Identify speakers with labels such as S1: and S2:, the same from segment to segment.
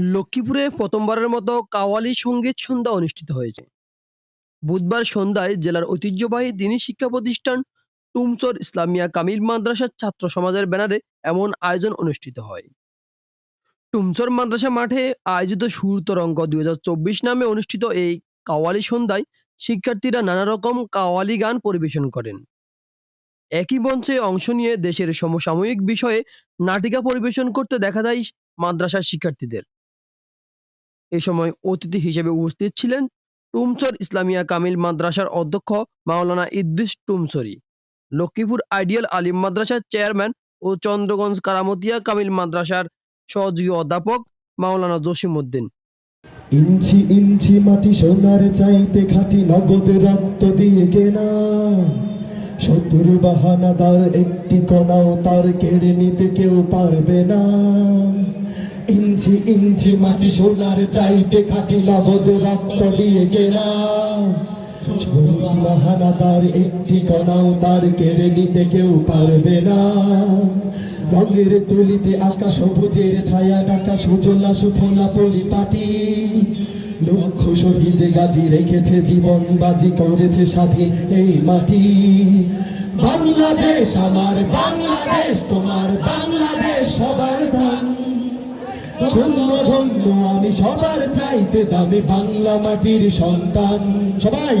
S1: লক্ষ্মীপুরে প্রথমবারের মতো কাওয়ালি সংগীত সন্ধ্যা অনুষ্ঠিত হয়েছে। বুধবার সন্ধ্যায় জেলার ঐতিহ্যবাহী দিনী শিক্ষা প্রতিষ্ঠান টুমচর ইসলামিয়া কামিল মাদ্রাসার ছাত্র সমাজের ব্যানারে এমন আয়োজন অনুষ্ঠিত হয়। টুমচর মাদ্রাসা মাঠে আয়োজিত সুর তরঙ্গ দুই নামে অনুষ্ঠিত এই কাওয়ালি সন্ধ্যায় শিক্ষার্থীরা নানা রকম কাওয়ালি গান পরিবেশন করেন। একই মঞ্চে অংশ নিয়ে দেশের সমসাময়িক বিষয়ে নাটিকা পরিবেশন করতে দেখা যায় মাদ্রাসার শিক্ষার্থীদের। এ সময় অতিথি হিসেবে উপস্থিত ছিলেন টুমচর ইসলামিয়া কামিল মাদ্রাসার অধ্যক্ষ মাওলানা ইদ্রিস টুমচরি লক্ষ্মীপুর আইডিয়াল আলিম মাদ্রাসার চেয়ারম্যান ও চন্দ্রগঞ্জ কারামতিয়া কামিল মাদ্রাসার সহযোগী অধ্যাপক মাওলানা জসিম উদ্দিন।
S2: ইঞ্চি ইঞ্চি মাটি সোনার চাইতে খাটি নগদ রক্ত দিয়ে কেনা। শত্রু বাহানাদার একটি কণাও তার কেড়ে নিতে কেউ পারবে না। ইঞ্চি ইঞ্চি মাটি সোনার চাইতে খাটি নগদ রক্ত দিয়ে কেনা। শত্রু বাহানাদার একটি কণাও তার কেড়ে নিতে কেউ পারবে না। রঙের তুলিতে আকাশ সবুজের ছায়া ডাকা সুজলা সুফলা পরিপাটি। লক্ষ শহীদ গাজী রেখেছে জীবন বাজি করেছে সাথী এই মাটি। বাংলাদেশ, আমার বাংলাদেশ, তোমার বাংলাদেশ সবার দান আমি সবার চাইতে দামি বাংলা মাটির সন্তান। সবাই,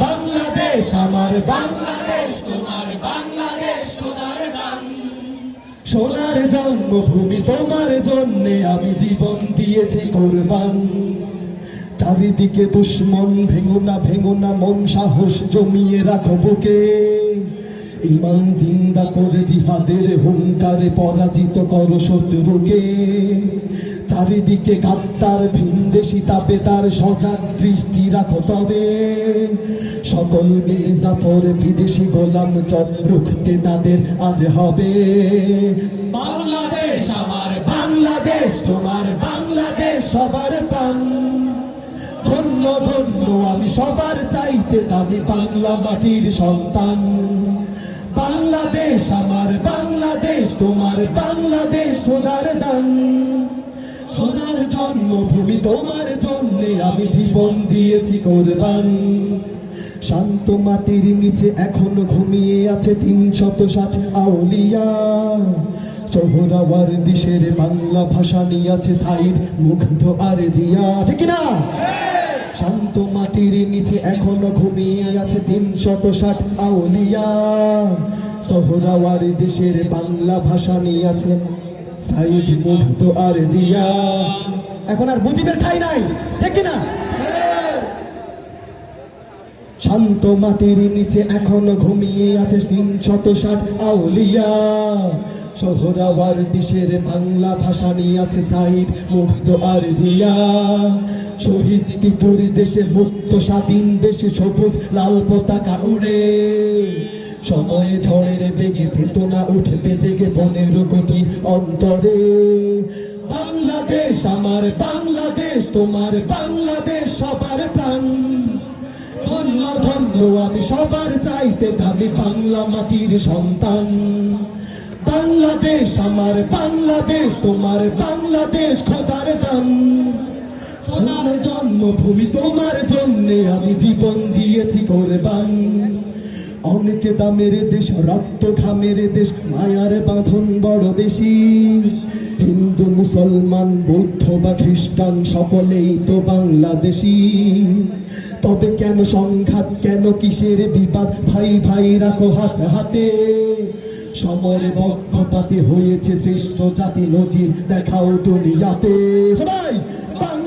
S2: বাংলাদেশ, আমার বাংলাদেশ, তোমার বাংলাদেশ, তোমার সোনার জন্মভূমি তোমার জন্যে আমি জীবন দিয়েছি কোরবান। চারিদিকে দুশ্মন, ভেঙো না ভেঙো না, মন সাহস জমিয়ে রাখো বুকে। ইমান জিন্দা করে জিহাদের হুঙ্কারে পরাজিত করো শত্রুকে। চারিদিকে গাদ্দার ভিনদেশি তাপে তার সজাগ দৃষ্টি রাখো তবে। সকল মির্জাফর বিদেশি গোলাম চপ রুখতে তাদের আজ হবে। বাংলাদেশ আমার বাংলাদেশ, তোমার বাংলাদেশ সবার পান ধন্য ধন্য, আমি সবার চাইতে দামি বাংলা মাটির সন্তান। বাংলাদেশ, আমার বাংলাদেশ, তোমার বাংলাদেশ সোনার দান। সোনার জন্মভূমি তোমার জন্যে আমি জীবন দিয়েছি কোরবান। শান্ত মাটির নিচে এখনও ঘুমিয়ে আছে তিন শত ষাট আউলিয়া। সোহরাওয়ার দিশের বাংলা ভাষা নিয়ে আছে সাইদ মুগ্ধ আর জিয়া। ঠিক না শান্ত মাটির নিচে এখনও ঘুমিয়ে আছে তিন শত ষাট আউলিয়া। সোহরাওয়ার দেশের বাংলা ভাষা নিয়ে আছে সাইদ মুগ্ধ আর জিয়া। এখন আর মুজিবের ঠাই নাই, ঠিক না শান্ত মাটির নিচে এখনও ঘুমিয়ে আছে তিন শত ষাট আউলিয়া। শহরাওয়ার দেশের বাংলা ভাষা নিয়ে আছে সাইদ মুগ্ধ আর জিয়া। শহীদ কিপুর দেশে মুক্ত, স্বাধীন, দেশে সবুজ, লাল পতাকা উড়ে। সময়ে ঝড়ের বেগে চেতনা উঠবে জেগে পনেরো কোটি অন্তরে। বাংলাদেশ আমার, বাংলাদেশ তোমার, বাংলাদেশ সবার প্রাণ। ধন্য ধন্য, আমি সবার চাইতে দামি বাংলা মাটির সন্তান। বাংলাদেশ আমার, বাংলাদেশ তোমার, বাংলাদেশ খোদার সোনার জন্মভূমি তোমার জন্যে আমি জীবন দিয়েছি কোরবান। অনেক দামের দেশ, রক্ত ঘামের দেশ, মায়ার বাঁধন বড় বেশি। হিন্দু, মুসলমান, বৌদ্ধ বা খ্রিস্টান সকলেই তো বাংলাদেশি। তবে কেন সংঘাত, কেন কিসের বিবাদ? ভাই ভাই, রাখো হাত হাতে। সমরে পক্ষপাতে হয়েছে শ্রেষ্ঠ জাতি নজির, দেখাও দুনিয়াতে। সবাই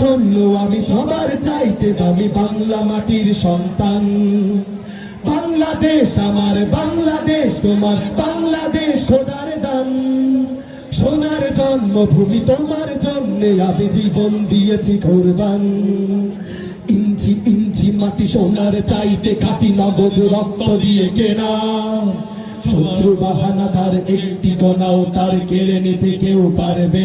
S2: ধন্য আমি সবার চাইতে দামি বাংলা মাটির সন্তান। বাংলাদেশ আমার, বাংলাদেশ তোমার, বাংলাদেশ খোদার দান। সোনার জন্মভূমি তোমার জন্যে আমি জীবন দিয়েছি কোরবান। ইঞ্চি ইঞ্চি মাটি সোনার চাইতে খাটি নগদ রক্ত দিয়ে কেনা। শত্রু বাহানা তার একটি কণাও তার কেড়ে নিতে কেউ পারবে